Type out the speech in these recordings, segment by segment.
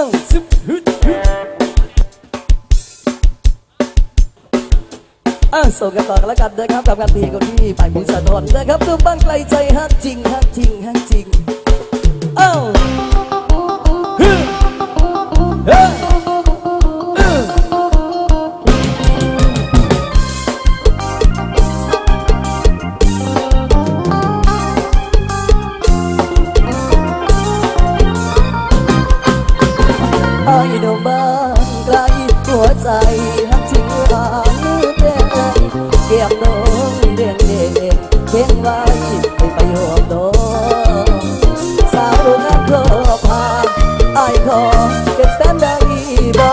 อ้าซึบฮึดฮึดอ้าวส่งกันต่อกันแล้วกันนะครับกับการเพลงของพี่ไปบุญสะทอนนะครับดูบ้างไกลใจฮักจริงฮักจริงฮักจริงอ้าว ดอกบ้านไกลหัวใจหักทิ้งหวานมือแดงเกี่ยมน้องเด่นเด่นเพ่งไว้ให้ไปหอมดอกสาวโรงงานก็พาไอ้ขอเป็นแฟนได้บ่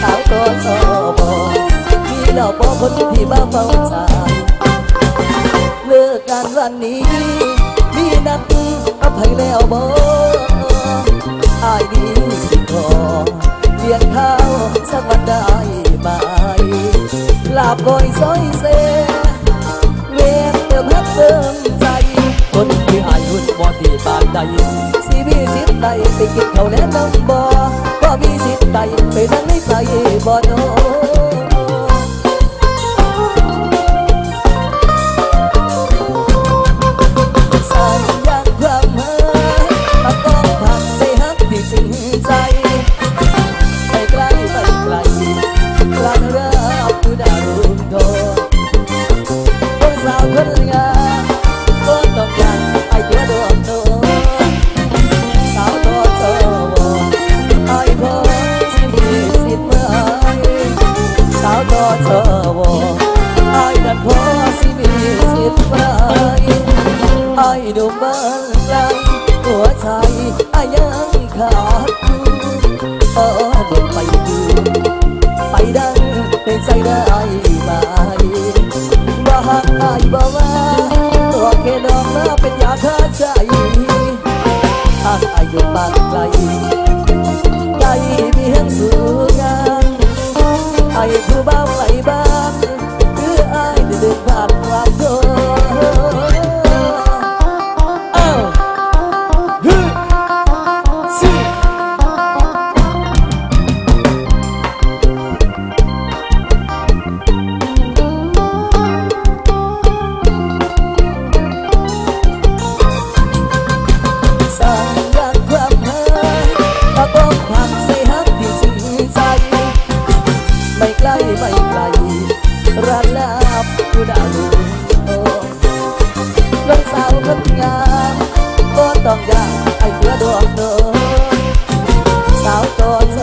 สาวก็ชอบบอกมีดอกบอกคนที่บ้าเฝ้าใจเลิกกันวันนี้มีนัดอภัยแล้วบ่ ซอยเซเวียนเติมฮักเติมใจคนที่อายุบ่ที่ตางใดสิมีสิทธิ์ใดไปกินข้าและน้ำบ่ก็มีสิทธิ์ใดไปนั่งในใจบ่โน ออเดินไปดูไปดังในใจได้ไหมบ่หักอายบ่ว่าตัวแค่ดอกมาเป็นยาฆ่าใจหักอายอยู่บ้านไกล ตัวโต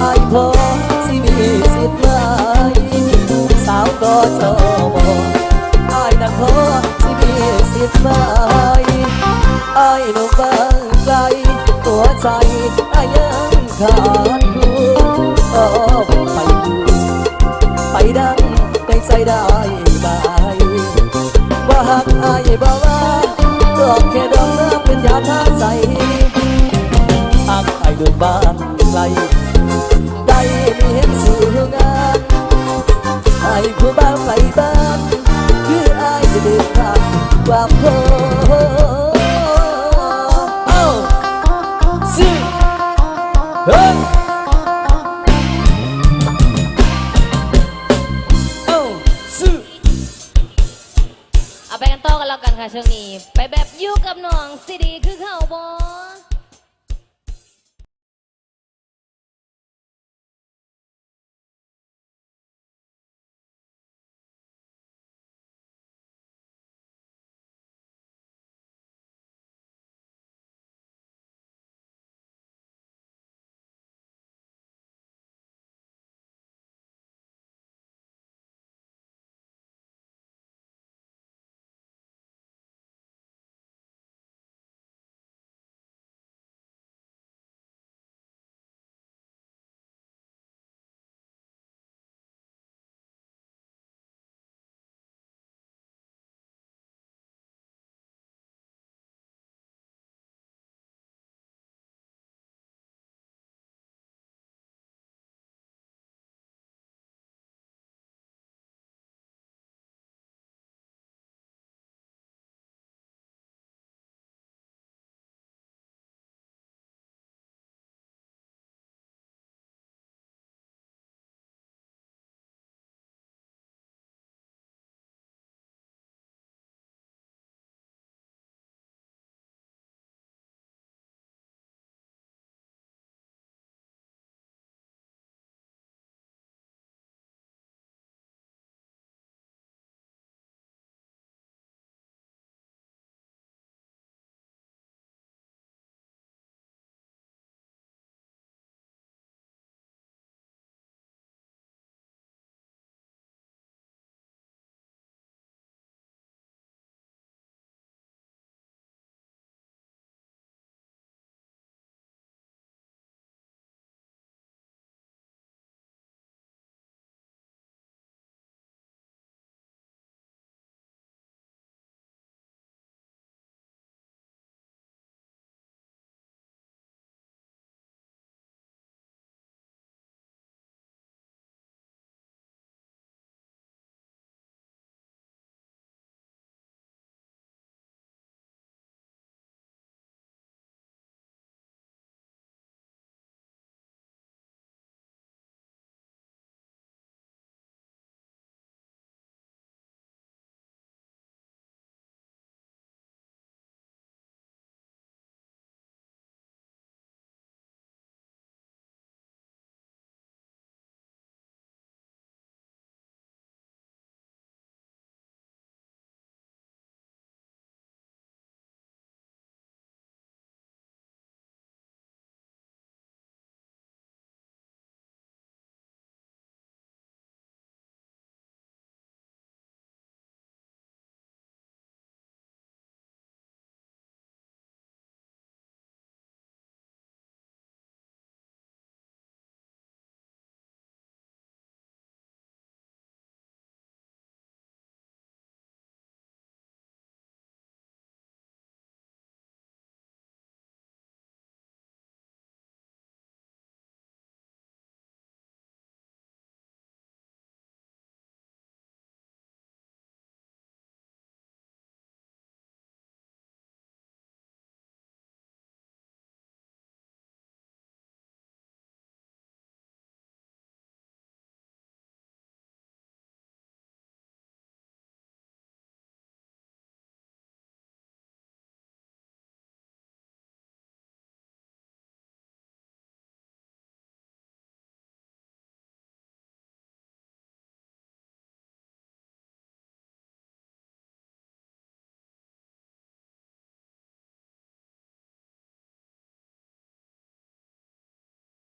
ไอ้พอสิมีสิทธิ์ไหมสาวตัวโตไอ้นั่นพอสิมีสิทธิ์ไหมไอ้หนุ่มบางไกลตัวใจไอ้ยังขาดคุณโอ้ไปดูไปดังในใจได้ไหมว่าหักไอายบ่ được ban lay đây đi hết sự hương an hai vừa ba phải ban cứ ai thì được làm quạt thôi oh. See. Hey.